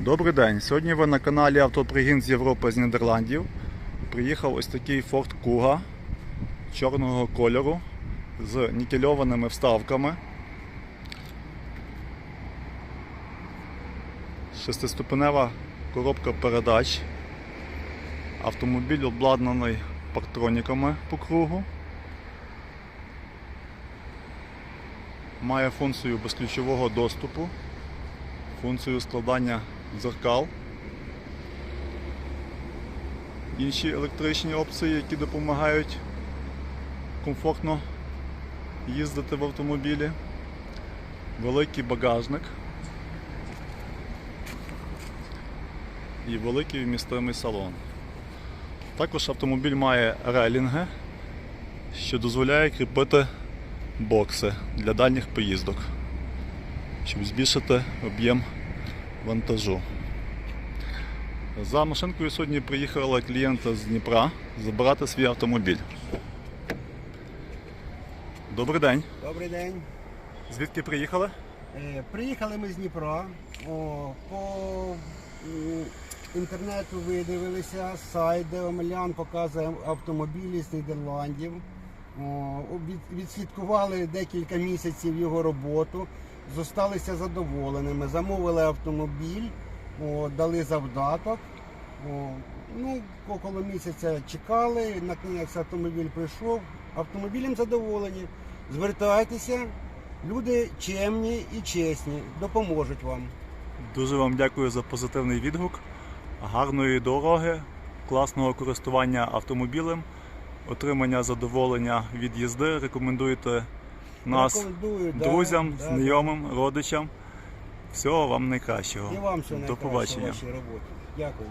Добрий день. Сьогодні ви на каналі Автопригін з Європи з Нідерландів. Приїхав ось такий Ford Kuga чорного кольору з нікельованими вставками. Шестиступенева коробка передач. Автомобіль обладнаний парктроніками по кругу. Має функцію безключового доступу функцію складання дзеркал, інші електричні опції, які допомагають комфортно їздити в автомобілі, великий багажник. І великий вмістимий салон. Також автомобіль має релінги, що дозволяє кріпити бокси для дальніх поїздок щоб збільшити об'єм вантажу. За машинкою сьогодні приїхала клієнта з Дніпра забирати свій автомобіль. Добрий день. Добрий день. Звідки приїхали? Е, Приїхали ми з Дніпра. О, по інтернету видивилися сайт, де Омелян показує автомобілі з Нідерландів. О, від- відслідкували декілька місяців його роботу, зосталися задоволеними. Замовили автомобіль, о, дали завдаток. О, ну, около місяця чекали, наконець автомобіль прийшов. Автомобілем задоволені. Звертайтеся, люди чемні і чесні, допоможуть вам. Дуже вам дякую за позитивний відгук. Гарної дороги, класного користування автомобілем, отримання задоволення від їзди. Рекомендуйте нас друзям, знайомим, родичам. Всього вам найкращого. І вам все До найкраще побачення. вашій роботі. Дякую.